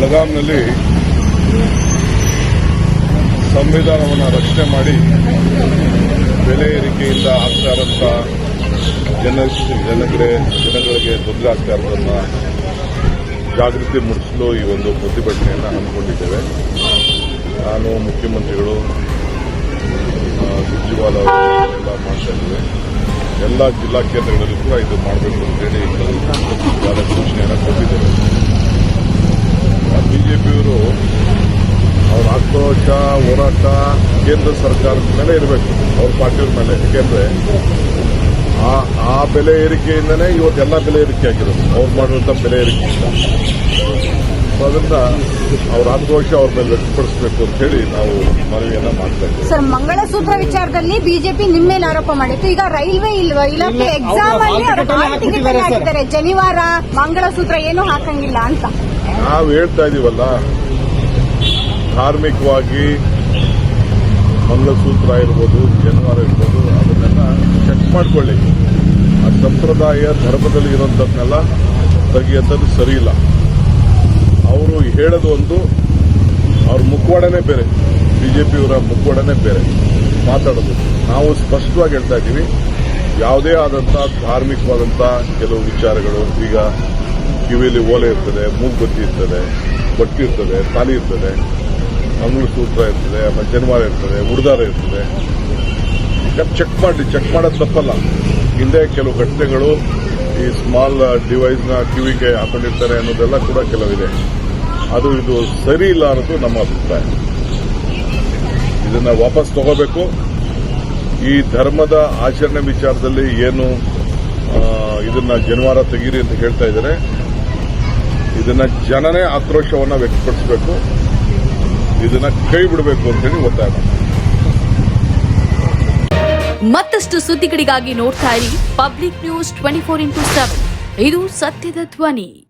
ಬೆಳಗಾಂನಲ್ಲಿ ಸಂವಿಧಾನವನ್ನು ರಕ್ಷಣೆ ಮಾಡಿ ಬೆಲೆ ಏರಿಕೆಯಿಂದ ಆಗ್ತಾ ಇರೋಂಥ ಜನ ಜನಗಳೇ, ಜನಗಳಿಗೆ ತೊಂದರೆ ಆಗ್ತಾ ಜಾಗೃತಿ ಮೂಡಿಸಲು ಈ ಒಂದು ಪ್ರತಿಭಟನೆಯನ್ನು ಹಮ್ಮಿಕೊಂಡಿದ್ದೇವೆ. ನಾನು, ಮುಖ್ಯಮಂತ್ರಿಗಳು ಕೇಜ್ರಿವಾಲ್ ಅವರು ಎಲ್ಲ ಮಾಡ್ತಾ ಇದ್ದೇವೆ. ಎಲ್ಲ ಜಿಲ್ಲಾ ಕೇಂದ್ರಗಳಲ್ಲಿ ಕೂಡ ಇದು ಮಾಡಬೇಕು ಅಂತೇಳಿ ಸೂಚನೆಯನ್ನು ಕೊಟ್ಟಿದ್ದೇವೆ ಬಿಜೆಪಿಯವರು ಅವ್ರ ಆಕ್ರೋಶ ಹೋರಾಟ ಕೇಂದ್ರ ಸರ್ಕಾರದ ಮೇಲೆ ಇರಬೇಕು. ಅವ್ರ ಪಾರ್ಟಿಯ ಮೇಲೆ. ಯಾಕೆಂದ್ರೆ ಆ ಆ ಬೆಲೆ ಏರಿಕೆಯಿಂದನೇ ಇವತ್ತೆಲ್ಲ ಬೆಲೆ ಏರಿಕೆ ಆಗಿರೋದು. ಅವ್ರು ಮಾಡುವಂಥ ಬೆಲೆ ಏರಿಕೆಯಿಂದ. ಅದರಿಂದ ಅದನ್ನ ಅವ್ರ ಆಕ್ರೋಶ ಅವ್ರ ಮೇಲೆ ವ್ಯಕ್ತಪಡಿಸಬೇಕು ಅಂತ ಹೇಳಿ ನಾವು ಮನವಿಯನ್ನ ಮಾಡ್ತಾ ಸರ್ ಸರ್ ಮಂಗಳಸೂತ್ರ ವಿಚಾರದಲ್ಲಿ ಬಿಜೆಪಿ ನಿಮ್ಮ ಮೇಲೆ ಆರೋಪ ಮಾಡಿತ್ತು. ಈಗ ರೈಲ್ವೆ ಇಲ್ವಾ? ಇಲಾಖೆ ಎಕ್ಸಾಮ್ ಅಲ್ಲಿ ಹಾಕಿದ್ದಾರೆ. ಶನಿವಾರ ಮಂಗಳಸೂತ್ರ ಏನು ಹಾಕಂಗಿಲ್ಲ ಅಂತ. ನಾವು ಹೇಳ್ತಾ ಇದೀವಲ್ಲ ಧಾರ್ಮಿಕವಾಗಿ ಮಂಗಲಸೂತ್ರ ಇರ್ಬೋದು ಜನವಾರ ಇರ್ಬೋದು, ಅದನ್ನೆಲ್ಲ ಚೆಕ್ ಮಾಡಿಕೊಳ್ಳಿ. ಆ ಸಂಪ್ರದಾಯ ಧರ್ಮದಲ್ಲಿ ಇರೋಂಥದ್ದನ್ನೆಲ್ಲ ತೆಗಿಯೋಂಥದ್ದು ಸರಿ ಇಲ್ಲ. ಅವರು ಹೇಳೋದು ಒಂದು, ಅವ್ರ ಮುಖವಾಡನೇ ಬೇರೆ. ಬಿಜೆಪಿಯವರ ಮುಖವಾಡನೇ ಬೇರೆ. ಮಾತಾಡೋದು. ನಾವು ಸ್ಪಷ್ಟವಾಗಿ ಹೇಳ್ತಾ ಇದ್ದೀವಿ, ಯಾವುದೇ ಆದಂಥ ಧಾರ್ಮಿಕವಾದಂಥ ಕೆಲವು ವಿಚಾರಗಳು, ಈಗ ಕಿವಿಯಲ್ಲಿ ಓಲೆ ಇರ್ತದೆ, ಮೂಗ್ಬತ್ತಿ ಇರ್ತದೆ, ಬಟ್ಟಿ ಇರ್ತದೆ ತಾಲಿ ಇರ್ತದೆ ಅಂಗುಳು ಸೂತ್ರ ಇರ್ತದೆ, ಆಮೇಲೆ ಇರ್ತದೆ, ಉಡ್ದಾರ ಇರ್ತದೆ. ಚೆಕ್ ಮಾಡಿ ಚೆಕ್ ಮಾಡೋದು ತಪ್ಪಲ್ಲ. ಹಿಂದೆ ಕೆಲವು ಘಟನೆಗಳು ಈ ಸ್ಮಾಲ್ ಡಿವೈಸ್ನ ಕಿವಿಗೆ ಹಾಕೊಂಡಿರ್ತಾರೆ ಅನ್ನೋದೆಲ್ಲ ಕೂಡ ಕೆಲವಿದೆ. ಅದು ಇದು ಸರಿ ಇಲ್ಲ ಅನ್ನೋದು ನಮ್ಮ ಅಭಿಪ್ರಾಯ. ಇದನ್ನ ವಾಪಸ್ ತಗೋಬೇಕು. ಈ ಧರ್ಮದ ಆಚರಣೆ ವಿಚಾರದಲ್ಲಿ ಏನು ಇದನ್ನ ಜನವಾರ ತೆಗೀರಿ ಅಂತ ಹೇಳ್ತಾ ಇದ್ದಾರೆ. ಇದನ್ನ ಜನನೇ ಆಕ್ರೋಶವನ್ನು ವ್ಯಕ್ತಪಡಿಸಬೇಕು. ಇದನ್ನ ಕೈ ಬಿಡಬೇಕು ಅಂತ ಹೇಳಿ ಒತ್ತಾಯ ಮತ್ತಷ್ಟು ಸುದ್ದಿಗಳಿಗಾಗಿ ನೋಡ್ತಾ ಇರಿ public news twenty four into seven. ಇದು ಸತ್ಯದ ಧ್ವನಿ.